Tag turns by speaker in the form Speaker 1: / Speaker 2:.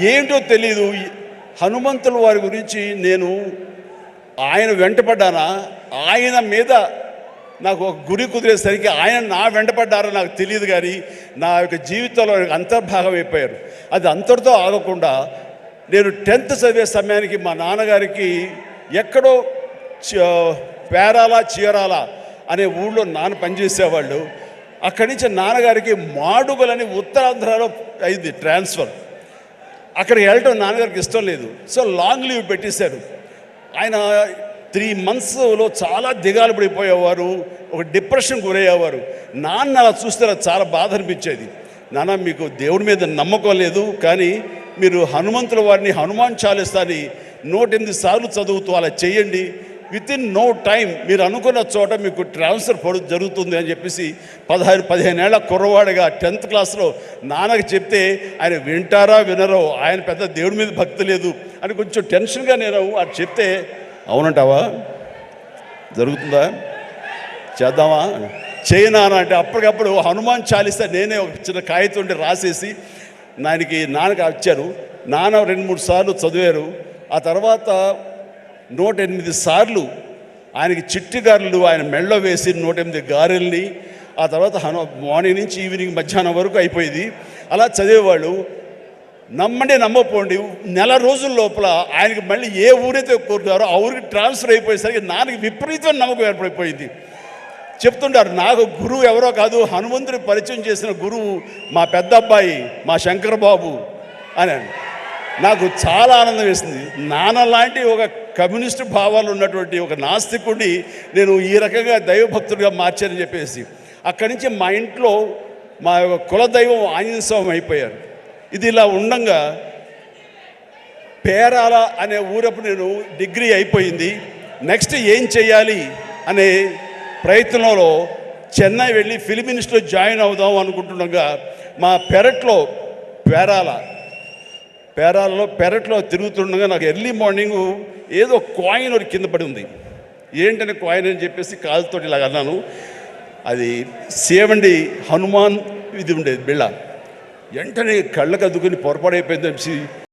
Speaker 1: ఏంటో తెలీదు. హనుమంతుల వారి గురించి నేను ఆయన వెంటపడ్డానా? ఆయన మీద నాకు ఒక గురి కుదిరేసరికి ఆయన నా వెంటపడ్డారో నాకు తెలియదు కానీ నా యొక్క జీవితంలో అంతర్భాగం అయిపోయారు. అది అంతటితో ఆగకుండా నేను టెన్త్ చదివే సమయానికి మా నాన్నగారికి ఎక్కడో చ- పేరాల చీరాల అనే ఊళ్ళో నాన్న పనిచేసేవాళ్ళు. అక్కడి నుంచి నాన్నగారికి మాడుగులని ఉత్తరాంధ్రలో అయింది ట్రాన్స్ఫర్. అక్కడికి వెళ్ళటం నాన్నగారికి ఇష్టం లేదు. సో లాంగ్ లీవ్ పెట్టేశారు. ఆయన త్రీ మంత్స్లో చాలా దిగాలు పడిపోయేవారు ఒక డిప్రెషన్ గురయ్యేవారు. నాన్న అలా చూస్తే చాలా బాధ అనిపించేది. నాన్న మీకు దేవుడి మీద నమ్మకం లేదు కానీ మీరు హనుమంతుల వారిని హనుమాన్ చాలిస్తాని నూట ఎనిమిది సార్లు చదువుతూ అలా చేయండి. విత్ ఇన్ నో టైం మీరు అనుకున్న చోట మీకు ట్రాన్స్ఫర్ పడు జరుగుతుంది అని చెప్పేసి పదహారు పదిహేను ఏళ్ళ కుర్రవాడిగా టెన్త్ క్లాస్లో నాన్నకి చెప్తే ఆయన వింటారా వినరో ఆయన పెద్ద దేవుడి మీద భక్తి లేదు అని కొంచెం టెన్షన్గా నేను అది చెప్తే అవునంటావా? జరుగుతుందా? చేద్దామా? చేయనా అంటే అప్పటికప్పుడు హనుమాన్ చాలీసా నేనే ఒక చిన్న కాగితం ఉండి రాసేసి నాయనకి నాన్నకి వచ్చారు నాన్న రెండు మూడు సార్లు చదివారు. ఆ తర్వాత నూట ఎనిమిది సార్లు ఆయనకి చిట్టి గారెలు ఆయన మెళ్ళ వేసి నూట ఎనిమిది గారెల్ని ఆ తర్వాత హను మార్నింగ్ నుంచి ఈవినింగ్ మధ్యాహ్నం వరకు అయిపోయింది. అలా చదివేవాళ్ళు నమ్మండి నమ్మపోండి నెల రోజుల లోపల ఆయనకి మళ్ళీ ఏ ఊరైతే కోరుతారో ఆ ఊరికి ట్రాన్స్ఫర్ అయిపోయేసరికి నాన్నకి విపరీతమైన నమ్మకం ఏర్పడిపోయింది. చెప్తుంటారు నాకు గురువు ఎవరో కాదు హనుమంతుడి పరిచయం చేసిన గురువు మా పెద్ద అబ్బాయి మా శంకర్ బాబు అని నాకు చాలా ఆనందం వేసింది. నాన్న లాంటి ఒక కమ్యూనిస్ట్ భావాలు ఉన్నటువంటి ఒక నాస్తికుడిని నేను ఈ రకంగా దైవభక్తుడిగా మార్చానని చెప్పేసి అక్కడి నుంచి మా ఇంట్లో మా యొక్క కులదైవం ఆంజనేయ స్వామి అయిపోయారు. ఇది ఇలా ఉండంగా పేరాల అనే ఊరప్పుడు నేను డిగ్రీ అయిపోయింది. నెక్స్ట్ ఏం చేయాలి అనే ప్రయత్నంలో చెన్నై వెళ్ళి ఫిలిం ఇన్స్టిట్యూట్లో జాయిన్ అవుదాం అనుకుంటుండగా మా పెరట్లో పేరాల పేరాలలో పెరట్లో తిరుగుతుండగా నాకు ఎర్లీ మార్నింగ్ ఏదో కాయిన్ ఒకటి కింద పడి ఉంది. ఏంటనే కాయిన్ అని చెప్పేసి కాలుతో ఇలాగ అన్నాను. అది సేవండి హనుమాన్ ఇది ఉండేది బిళ్ళ. వెంటనే కళ్ళకు అద్దుకుని పొరపాడైపోయింది అనేసి